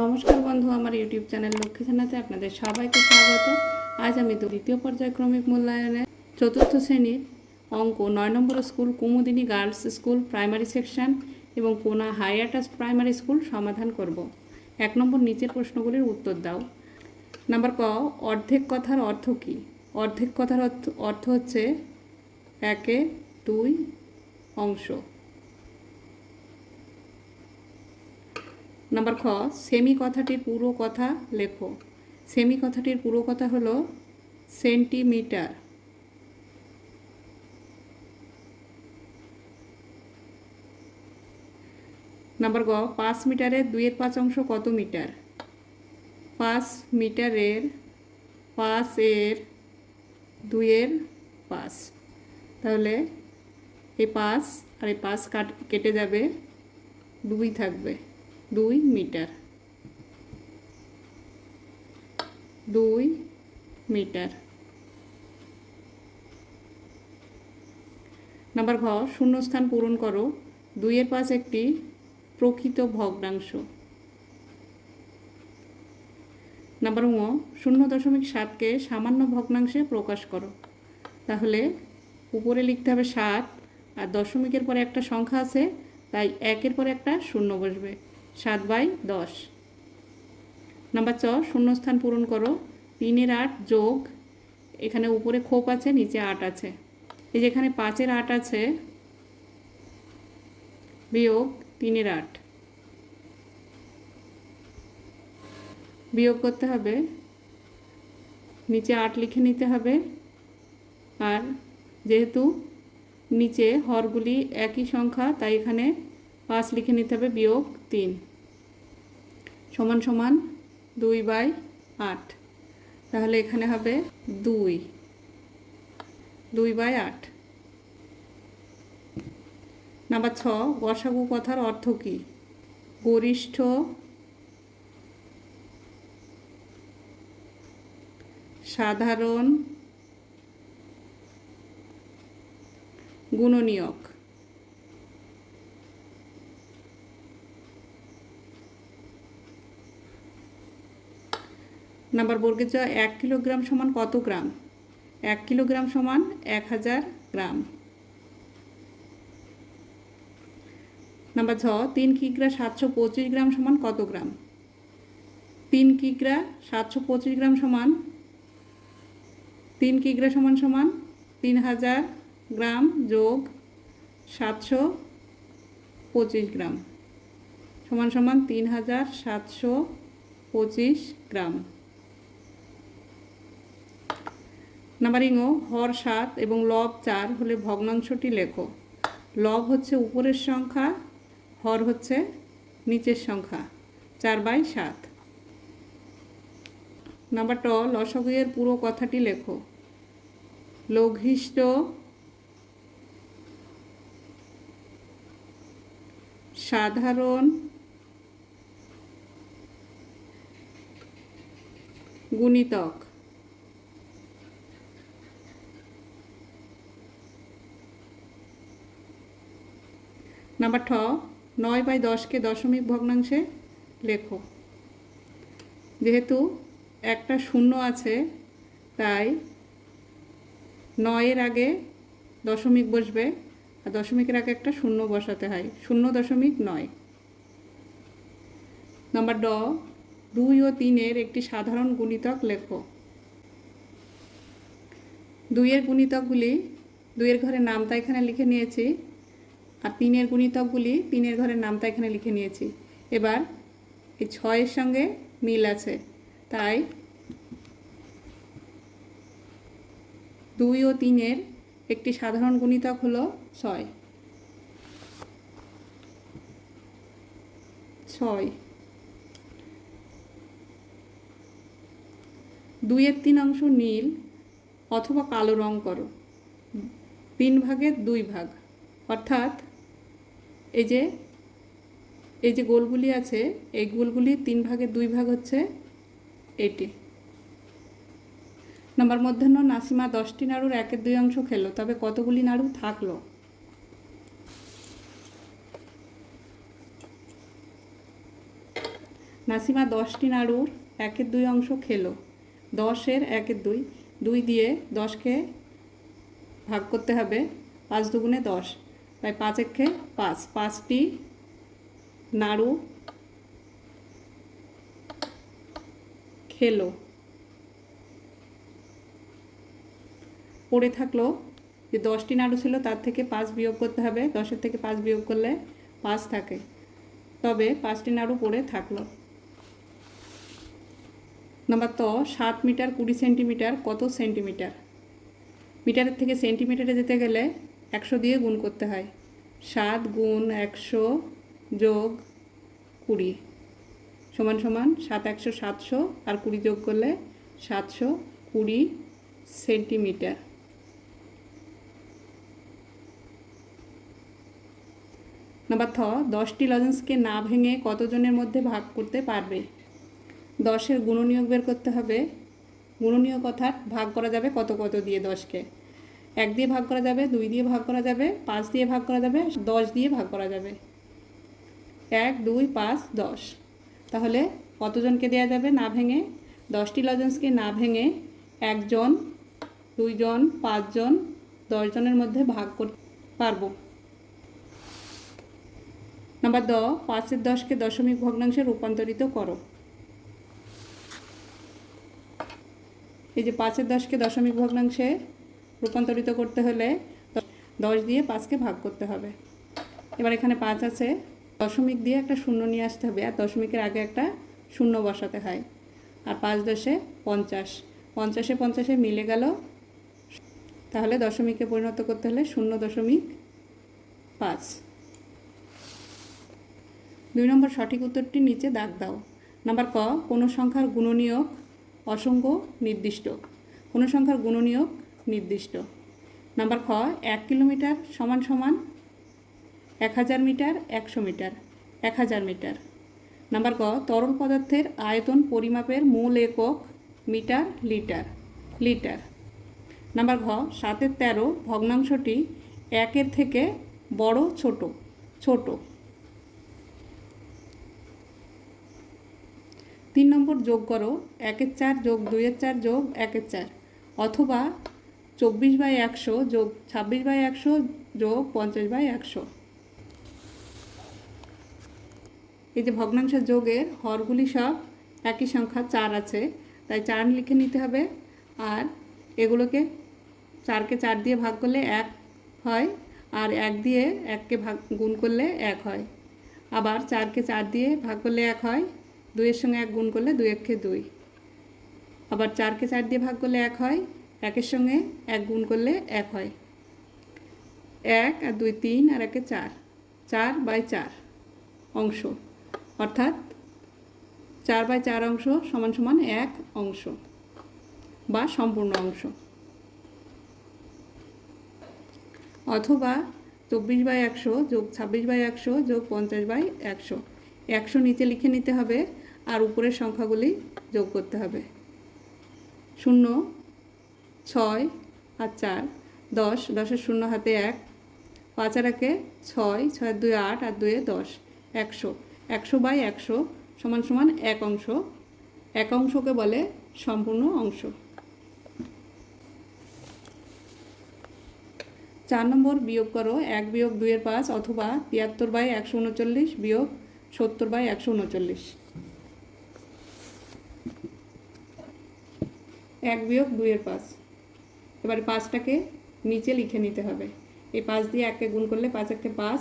নমস্কার বন্ধু, আমার ইউটিউব চ্যানেল লক্ষ্মী থানাতে আপনাদের সবাইকে স্বাগত। আজ আমি দ্বিতীয় পর্যায়ক্রমিক মূল্যায়নের চতুর্থ শ্রেণির অঙ্ক নয় নম্বর school Kumudini girls school primary section এবং কোনা হাইয়াটাস প্রাইমারি স্কুল সমাধান করব। এক নম্বর নিচের প্রশ্নগুলির উত্তর দাও। নাম্বার ক, অর্ধেক কথার অর্থ কী? অর্ধেক কথার অর্থ অর্থ হচ্ছে একে দুই অংশ। নাম্বার খ, সেমি কথাটির পুরো কথা লেখো। সেমি কথাটির পুরো কথা হলো সেন্টিমিটার। নাম্বার গ, পাঁচ মিটারের দুইয়ের পাঁচ অংশ কত মিটার? পাঁচ মিটারের পাঁচ এর দুইয়ের পাঁচ। তাহলে এই পাঁচ আর এই পাঁচ কাট, কেটে যাবে, দুই থাকবে। দুই মিটার। দুই মিটার। নাম্বার ঘ, শূন্যস্থান পূরণ করো। দুইয়ের পাঁচ একটি প্রকৃত ভগ্নাংশ। নাম্বার ও শূন্য দশমিক সাতকে সামান্য ভগ্নাংশে প্রকাশ করো। তাহলে উপরে লিখতে হবে সাত, আর দশমিকের পরে একটা সংখ্যা আছে, তাই একের পরে একটা শূন্য বসবে। সাত বাই দশ। নাম্বার চ, শূন্যস্থান পূরণ করো। তিনের আট যোগ, এখানে উপরে খোপ আছে, নিচে আট আছে। এই যে এখানে পাঁচের আট আছে, বিয়োগ তিনের আট। বিয়োগ করতে হবে, নিচে আট লিখে নিতে হবে। আর যেহেতু নিচে হরগুলি একই সংখ্যা, তাই এখানে পাঁচ লিখে নিতে হবে, বিয়োগ তিন। সমান সমান দুই বাই আট। তাহলে এখানে হবে দুই। দুই বাই আট। নাম্বার ছ গসাগু কথার অর্থ কী? গরিষ্ঠ সাধারণ গুণনীয়ক। নাম্বার বর্গের জ এক কিলোগ্রাম সমান কত গ্রাম? এক কিলোগ্রাম সমান এক হাজার গ্রাম। নাম্বার ছ তিন কিগ্রা সাতশো পঁচিশ গ্রাম সমান কত গ্রাম? তিন কিগ্রা সাতশো পঁচিশ গ্রাম সমান, তিন কিগ্রা সমান সমান তিন হাজার গ্রাম যোগ সাতশো পঁচিশ গ্রাম। সমান সমান তিন হাজার সাতশো পঁচিশ গ্রাম। নাম্বারিং ও হর সাত এবং লব চার হলে ভগ্নাংশটি লেখো। লব হচ্ছে উপরের সংখ্যা, হর হচ্ছে নিচের সংখ্যা, চার বাই সাত। নাম্বার ট, লসগুয়ের পুরো কথাটি লেখো। লঘিষ্ঠ সাধারণ গুণিতক। নাম্বার ঠ, নয় বাই দশকে দশমিক ভগ্নাংশে লেখো। যেহেতু একটা শূন্য আছে, তাই নয়ের আগে দশমিক বসবে আর দশমিকের আগে একটা শূন্য বসাতে হয়, শূন্য দশমিক নয়। নাম্বার ড, দুই ও তিনের একটি সাধারণ গুণিতক লেখো। দুইয়ের গুণিতকগুলি দুইয়ের ঘরে নামতা এখানে লিখে নিয়েছি। আর তিনের গুণিতকগুলি তিনের ঘরের নামটা এখানে লিখে নিয়েছি। এবার এই ছয়ের সঙ্গে মিল আছে। তাই দুই ও তিনের একটি সাধারণ গুণিতক হলো ছয়। ছয়। দুইয়ের তিন অংশ নীল অথবা কালো রং করো। তিন ভাগের দুই ভাগ। অর্থাৎ এই যে এই যে গোলগুলি আছে, এই গোলগুলি তিন ভাগের দুই ভাগ হচ্ছে এটি। নম্বর মধ্যাহ্ন, নাসিমা দশটি নাড়ুর একের দুই অংশ খেলো, তবে কতগুলি নাড়ু থাকল? নাসিমা দশটি নাড়ুর একের দুই অংশ খেলো, দশের একের দুই দুই দিয়ে দশকে ভাগ করতে হবে পাঁচ দুগুণে দশ। তাই পাঁচ একে পাঁচ পাঁচটি নাড়ু, খেলো। পড়ে থাকল যে দশটি নাড়ু ছিল তার থেকে পাঁচ বিয়োগ করতে হবে। দশের থেকে পাঁচ বিয়োগ করলে পাঁচ থাকে। তবে পাঁচটি নাড়ু পড়ে থাকল। নাম্বার তো সাত মিটার কুড়ি সেন্টিমিটার কত সেন্টিমিটার? মিটারের থেকে সেন্টিমিটারে যেতে গেলে একশো দিয়ে গুণ করতে হয়। সাত গুণ একশো যোগ কুড়ি। সমান সমান সাত একশো সাতশো আর কুড়ি যোগ করলে সাতশো কুড়ি সেন্টিমিটার। নাম্বার থ দশটি লজেন্সকে না ভেঙে কতজনের মধ্যে ভাগ করতে পারবে? দশের গুণনীয়ক বের করতে হবে। গুণনীয়ক অর্থাৎ ভাগ করা যাবে কত কত দিয়ে দশকে। এক দিয়ে ভাগ করা যাবে, দুই দিয়ে ভাগ করা যাবে, পাঁচ দিয়ে ভাগ করা যাবে, দশ দিয়ে ভাগ করা যাবে। এক, দুই, পাঁচ, দশ। তাহলে কতজনকে দেওয়া যাবে না ভেঙে? দশটি লজেন্সকে না ভেঙে একজন, দুইজন, পাঁচজন, দশজনের মধ্যে ভাগ করতে পারব। নাম্বার দ, পাঁচের দশকে দশমিক ভগ্নাংশে রূপান্তরিত করো। এই যে পাঁচের দশকে দশমিক ভগ্নাংশে রূপান্তরিত করতে হলে দশ দিয়ে পাঁচকে ভাগ করতে হবে। এবার এখানে পাঁচ আছে। দশমিক দিয়ে একটা শূন্য নিয়ে আসতে হবে, আর দশমিকের আগে একটা শূন্য বসাতে হয়। আর পাঁচ দশে পঞ্চাশ, পঞ্চাশে পঞ্চাশে মিলে গেল। তাহলে দশমিকে পরিণত করতে হলে শূন্য দশমিক পাঁচ। দুই নম্বর সঠিক উত্তরটি নিচে দাগ দাও। নাম্বার ক, কোনো সংখ্যার গুণনীয়ক অসংখ্য নির্দিষ্ট। কোনো সংখ্যার গুণনীয়ক নির্দিষ্ট। নাম্বার খ, এক কিলোমিটার সমান সমান এক হাজার মিটার, একশো মিটার, এক হাজার মিটার। নাম্বার ক তরল পদার্থের আয়তন পরিমাপের মূল একক মিটার, লিটার লিটার। নাম্বার ঘ, সাতের তেরো ভগ্নাংশটি একের থেকে বড়, ছোট ছোট। তিন নম্বর যোগ করো, একের চার যোগ দুইয়ের চার যোগ একের চার, অথবা চব্বিশ বাই একশো যোগ ছাব্বিশ বাই একশো যোগ পঞ্চাশ বাই একশো। এই যে ভগ্নাংশ যোগের হরগুলি সব একই সংখ্যা চার আছে, তাই চার লিখে নিতে হবে। আর এগুলোকে চারকে চার দিয়ে ভাগ করলে এক হয়, আর এক দিয়ে এককে ভাগ, গুণ করলে এক হয়। আবার চারকে চার দিয়ে ভাগ করলে এক হয়, দুইয়ের সঙ্গে এক গুণ করলে দুই একে দুই। আবার চারকে চার দিয়ে ভাগ করলে এক হয় একের সঙ্গে এক গুণ করলে এক হয়। এক আর দুই তিন আর একে চার। চার বাই চার অংশ। অর্থাৎ চার বাই চার অংশ সমান সমান এক অংশ বা সম্পূর্ণ অংশ। অথবা চব্বিশ বাই একশো যোগ ছাব্বিশ বাই একশো যোগ পঞ্চাশ বাই একশো। একশো নিচে লিখে নিতে হবে আর উপরের সংখ্যাগুলি যোগ করতে হবে। শূন্য ছয় আর চার, দশ, দশের শূন্য হাতে এক, পাঁচ আর একে ছয় ছয় দুই আট আর দুয়ে দশ, একশো একশো বাই একশো সমান সমান এক অংশ, এক অংশকে বলে সম্পূর্ণ অংশ। চার নম্বর বিয়োগ করো, এক বিয়োগ দুইয়ের পাঁচ অথবা তিয়াত্তর বাই একশো উনচল্লিশ বিয়োগ সত্তর বাই একশো উনচল্লিশ। এক বিয়োগ দুইয়ের পাঁচ। এবারে পাঁচটাকে নিচে লিখে নিতে হবে। এই পাঁচ দিয়ে এককে গুণ করলে পাঁচ একে পাঁচ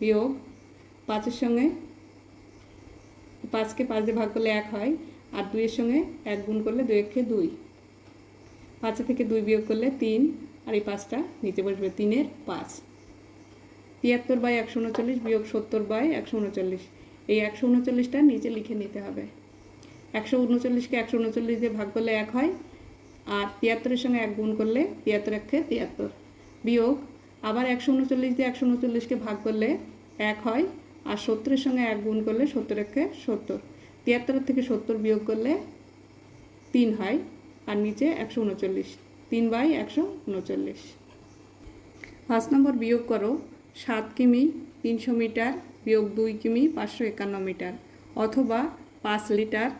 বিয়োগ পাঁচের সঙ্গে পাঁচকে পাঁচ দিয়ে ভাগ করলে এক হয়, আর দুইয়ের সঙ্গে এক গুণ করলে দুই একে দুই। পাঁচের থেকে দুই বিয়োগ করলে তিন, আর এই পাঁচটা নিচে বসবে তিনের পাঁচ। তিয়াত্তর বাই একশো উনচল্লিশ বিয়োগ সত্তর বাই একশো উনচল্লিশ। এই একশো উনচল্লিশটা নিচে লিখে নিতে হবে। একশো উনচল্লিশকে একশো উনচল্লিশ দিয়ে ভাগ করলে এক হয় আর তিয়াত্তরের সঙ্গে এক গুণ করলে তিয়াত্তর একে তিয়াত্তর। বিয়োগ, আবার একশো উনচল্লিশ দিয়ে একশো উনচল্লিশকে ভাগ করলে এক হয়, আর সত্তরের সঙ্গে এক গুণ করলে সত্তর একে সত্তর। তিয়াত্তরের থেকে সত্তর বিয়োগ করলে তিন হয়, আর নিচে একশো উনচল্লিশ, তিন বাই একশো উনচল্লিশ। পাঁচ নম্বর বিয়োগ করো, সাত কিমি তিনশো মিটার বিয়োগ দুই কিমি পাঁচশো একান্ন মিটার, অথবা পাঁচ লিটার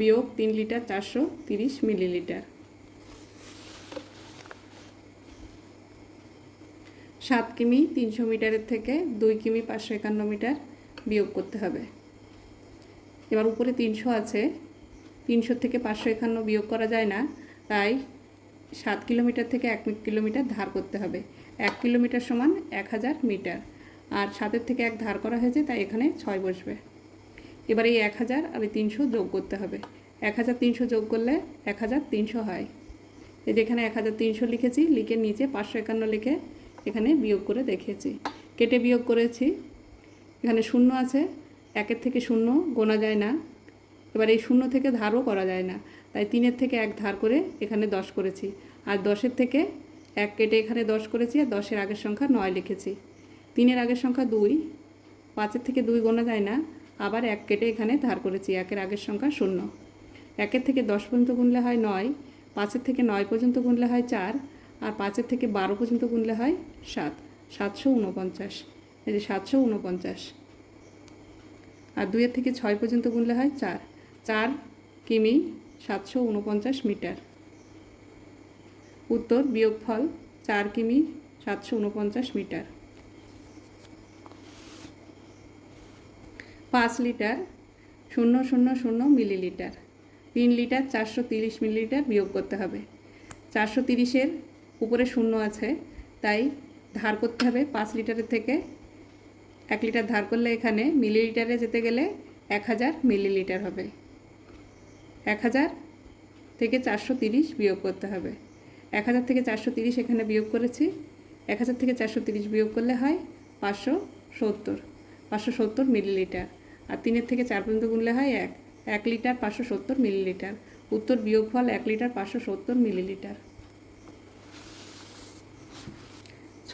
বিয়োগ তিন লিটার চারশো তিরিশ মিলিলিটার। সাত কিমি, তিনশো মিটারের থেকে দুই কিমি, পাঁচশো একান্ন মিটার বিয়োগ করতে হবে। এবার উপরে তিনশো আছে, তিনশো থেকে পাঁচশো একান্ন বিয়োগ করা যায় না, তাই সাত কিলোমিটার থেকে এক কিলোমিটার ধার করতে হবে। এক কিলোমিটার সমান এক হাজার মিটার, আর সাতের থেকে এক ধার করা হয়েছে, তাই এখানে ছয় বসবে। এবার এই এক হাজার আর এই তিনশো যোগ করতে হবে। এক হাজার তিনশো যোগ করলে এক হাজার তিনশো হয়। এই যেখানে এক হাজার তিনশো লিখেছি, লিখে নিচে পাঁচশো একান্ন লিখে এখানে বিয়োগ করে দেখিয়েছি। কেটে বিয়োগ করেছি। এখানে শূন্য আছে। একের থেকে শূন্য গোনা যায় না। এবার এই শূন্য থেকে ধারও করা যায় না। তাই তিনের থেকে এক ধার করে এখানে দশ করেছি। আর দশের থেকে এক কেটে এখানে দশ করেছি আর দশের আগের সংখ্যা নয় লিখেছি। তিনের আগের সংখ্যা দুই। পাঁচের থেকে দুই গোনা যায় না। আবার এক কেটে এখানে ধার করেছি। একের আগের সংখ্যা শূন্য। একের থেকে দশ পর্যন্ত গুনলে হয় নয়। পাঁচের থেকে নয় পর্যন্ত গুনলে হয় চার। আর পাঁচের থেকে বারো পর্যন্ত গুনলে হয় সাত। সাতশো উনপঞ্চাশ। এই যে সাতশো উনপঞ্চাশ। আর দুইয়ের থেকে ছয় পর্যন্ত গুনলে হয় চার। চার কিমি সাতশো উনপঞ্চাশ মিটার। উত্তর বিয়োগফল চার কিমি সাতশো উনপঞ্চাশ মিটার। পাঁচ লিটার শূন্য শূন্য শূন্য মিলিলিটার। তিন লিটার চারশো তিরিশ মিলিলিটার বিয়োগ করতে হবে। চারশো তিরিশের উপরে শূন্য আছে, তাই ধার করতে হবে পাঁচ লিটারের থেকে। এক লিটার ধার করলে এখানে মিলিলিটারে যেতে গেলে এক হাজার মিলিলিটার হবে। এক হাজার থেকে চারশো তিরিশ বিয়োগ করতে হবে। এক হাজার থেকে চারশো তিরিশ এখানে বিয়োগ করেছি। এক হাজার থেকে চারশো তিরিশ বিয়োগ করলে হয় পাঁচশো সত্তর পাঁচশো সত্তর মিলিলিটার। আর তিনের থেকে চার পর্যন্ত গুনলে হয় এক এক লিটার পাঁচশো সত্তর মিলিলিটার। উত্তর বিয়োগফল এক লিটার পাঁচশো সত্তর মিলিলিটার।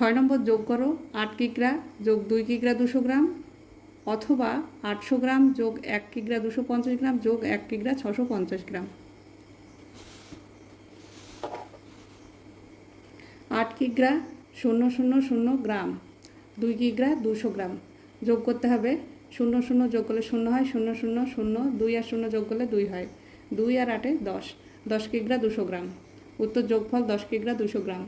ছয় নম্বর যোগ করো, আট কিগ্রা যোগ দুই কিগ্রা দুশো গ্রাম অথবা আটশো গ্রাম যোগ এক কিগ্রা দুশো পঞ্চাশ গ্রাম যোগ এক কিগ্রা ছশো পঞ্চাশ গ্রাম। আট কিগ্রা শূন্য শূন্য শূন্য গ্রাম, দুই কিগ্রা দুশো গ্রাম। যোগ করতে হবে, শূন্য শূন্য যোগ করলে শূন্য হয়, শূন্য শূন্য শূন্য দুই আর শূন্য যোগ করলে দুই হয়। দুই আর আটে দশ দশ কিগ্রা দুশো গ্রাম। উত্তর যোগফল দশ কিগ্রা দুশো গ্রাম।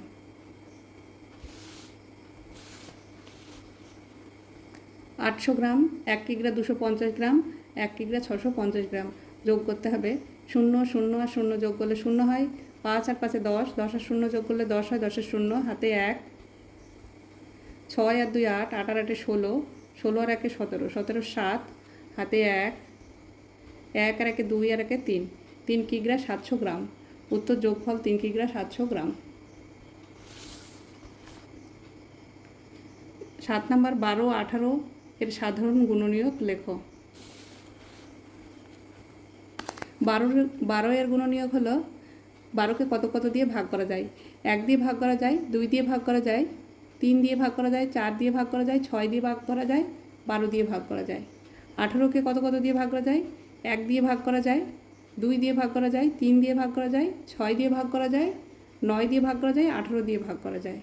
আটশো গ্রাম, এক কিগ্রা দুশো পঞ্চাশ গ্রাম, এক কিগ্রা ছশো পঞ্চাশ গ্রাম যোগ করতে হবে। শূন্য শূন্য আর শূন্য যোগ করলে শূন্য হয়। পাঁচ আর পাঁচে দশ দশ আর শূন্য যোগ করলে দশ হয় দশের শূন্য, হাতে এক। ছয় আর দুই আট আট আর আটে ষোলো ষোলো আর একে সতেরো সতেরো সাত, হাতে এক। এক আর একে দুই আর একে তিন তিন কিগ্রা সাতশো গ্রাম। উত্তর যোগফল তিন কিগ্রা সাতশো গ্রাম। সাত নাম্বার বারো, আঠারো এর সাধারণ গুণনীয়ক লেখো বারোর বারো এর গুণনীয়ক হলো বারোকে কত কত দিয়ে ভাগ করা যায় এক দিয়ে ভাগ করা যায় দুই দিয়ে ভাগ করা যায় তিন দিয়ে ভাগ করা যায় চার দিয়ে ভাগ করা যায় ছয় দিয়ে ভাগ করা যায় বারো দিয়ে ভাগ করা যায় আঠেরোকে কত কত দিয়ে ভাগ করা যায় এক দিয়ে ভাগ করা যায় দুই দিয়ে ভাগ করা যায় তিন দিয়ে ভাগ করা যায় ছয় দিয়ে ভাগ করা যায় নয় দিয়ে ভাগ করা যায় আঠেরো দিয়ে ভাগ করা যায়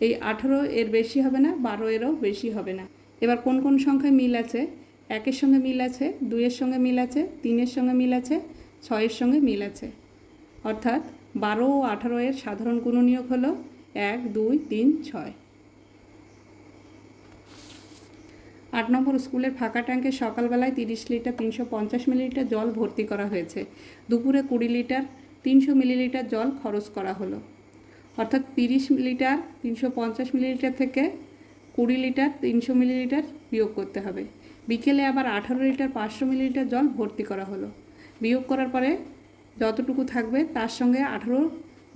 এই আঠেরো এর বেশি হবে না বারো এরও বেশি হবে না এবার কোন কোন সংখ্যায় মিল আছে? একের সঙ্গে মিল আছে, দুইয়ের সঙ্গে মিল আছে, তিনের সঙ্গে মিল আছে, ছয়ের সঙ্গে মিল আছে। অর্থাৎ বারো ও আঠারো এর সাধারণ গুণনীয়ক হলো এক, দুই, তিন, ছয়। আট নম্বর স্কুলের ফাঁকা ট্যাঙ্কে সকালবেলায় তিরিশ লিটার, তিনশো পঞ্চাশ মিলিলিটার জল ভর্তি করা হয়েছে। দুপুরে কুড়ি লিটার, তিনশো মিলিলিটার জল খরচ করা হলো। অর্থাৎ তিরিশ লিটার, তিনশো পঞ্চাশ মিলিলিটার থেকে কুড়ি লিটার, তিনশো মিলিলিটার বিয়োগ করতে হবে। বিকেলে আবার আঠারো লিটার, পাঁচশো মিলিলিটার জল ভর্তি করা হলো। বিয়োগ করার পরে যতটুকু থাকবে তার সঙ্গে আঠারো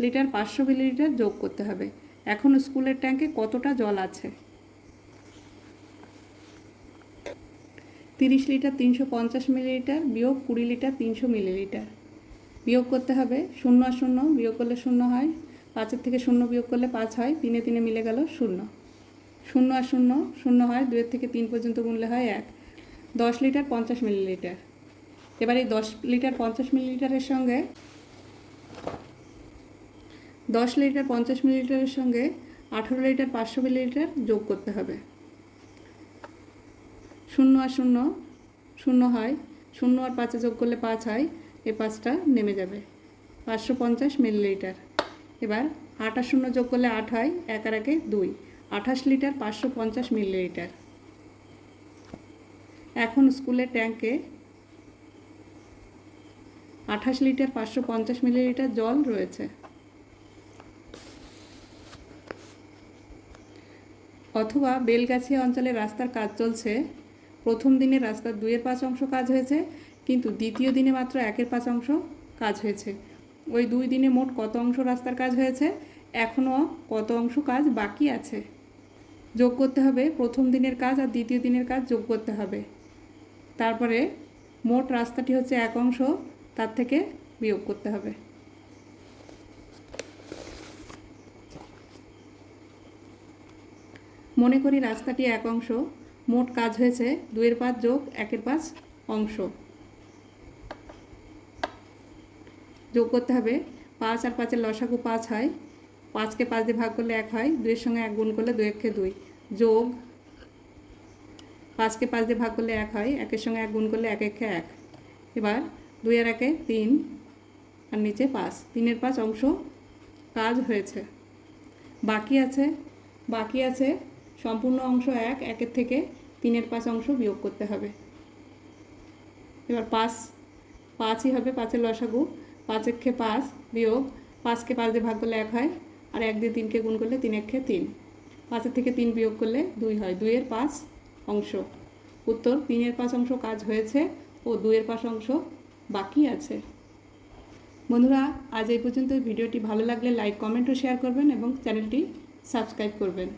লিটার, পাঁচশো মিলিলিটার যোগ করতে হবে। এখন স্কুলের ট্যাঙ্কে কতটা জল আছে? তিরিশ লিটার, তিনশো পঞ্চাশ মিলিলিটার বিয়োগ কুড়ি লিটার, তিনশো মিলিলিটার। বিয়োগ করতে হবে, শূন্য শূন্য বিয়োগ করলে শূন্য হয়, পাঁচের থেকে শূন্য বিয়োগ করলে পাঁচ হয়, তিনে তিনে মিলে গেল শূন্য। শূন্য আর শূন্য শূন্য হয়, দুয়ের থেকে তিন পর্যন্ত গুনলে হয় এক। দশ লিটার, পঞ্চাশ মিলিলিটার। এবার এই দশ লিটার, পঞ্চাশ মিলিলিটারের সঙ্গে, দশ লিটার, পঞ্চাশ মিলিলিটারের সঙ্গে আঠেরো লিটার, পাঁচশো মিলিলিটার যোগ করতে হবে। শূন্য আর শূন্য শূন্য হয়। শূন্য আর পাঁচে যোগ করলে পাঁচ হয় এই পাঁচটা নেমে যাবে। পাঁচশো পঞ্চাশ মিলিলিটার। এবার আট আর শূন্য যোগ করলে আট হয়, এক আর একে দুই। আঠাশ লিটার পাঁচশো পঞ্চাশ মিলিলিটার। এখন স্কুলের ট্যাঙ্কে আঠাশ লিটার পাঁচশো পঞ্চাশ মিলিলিটার জল রয়েছে। অথবা বেলগাছিয়া অঞ্চলে রাস্তার কাজ চলছে। প্রথম দিনে রাস্তার দুইয়ের পাঁচ অংশ কাজ হয়েছে, কিন্তু দ্বিতীয় দিনে মাত্র একের পাঁচ অংশ কাজ হয়েছে। ওই দুই দিনে মোট কত অংশ রাস্তার কাজ হয়েছে? এখনও কত অংশ কাজ বাকি আছে? যোগ করতে হবে। প্রথম দিনের কাজ আর দ্বিতীয় দিনের কাজ যোগ করতে হবে। তারপরে মোট রাস্তাটি হচ্ছে এক অংশ, তার থেকে বিয়োগ করতে হবে। মনে করি রাস্তাটি এক অংশ, মোট কাজ হয়েছে দুইয়ের পাঁচ যোগ একের পাঁচ অংশ। যোগ করতে হবে। পাঁচ আর পাঁচের লসাগু পাঁচ হয়। পাঁচকে পাঁচ দিয়ে ভাগ করলে এক হয় দুইয়ের সঙ্গে এক গুণ করলে দুই একে দুই। যোগ পাঁচকে পাঁচ দিয়ে ভাগ করলে এক হয়, একের সঙ্গে এক গুণ করলে এক একে এক। এবার দুই আর একে তিন আর নিচে পাঁচ। তিনের পাঁচ অংশ কাজ হয়েছে। বাকি আছে বাকি আছে সম্পূর্ণ অংশ এক, একের থেকে তিনের পাঁচ অংশ বিয়োগ করতে হবে। এবার পাঁচ, পাঁচই হবে, পাঁচের লসাগু। পাঁচ একে পাঁচ বিয়োগ, পাঁচকে পাঁচ দিয়ে ভাগ করলে এক হয় আর এক দিয়ে তিনকে গুণ করলে তিন একে তিন। পাঁচের থেকে তিন বিয়োগ করলে দুই হয়। দুইয়ের পাঁচ অংশ। উত্তর, তিনের পাঁচ অংশ কাজ হয়েছে ও দুইয়ের পাঁচ অংশ বাকি আছে। বন্ধুরা, আজ এই পর্যন্ত ভিডিওটি ভালো লাগলে লাইক, কমেন্ট ও শেয়ার করবেন এবং চ্যানেলটি সাবস্ক্রাইব করবেন।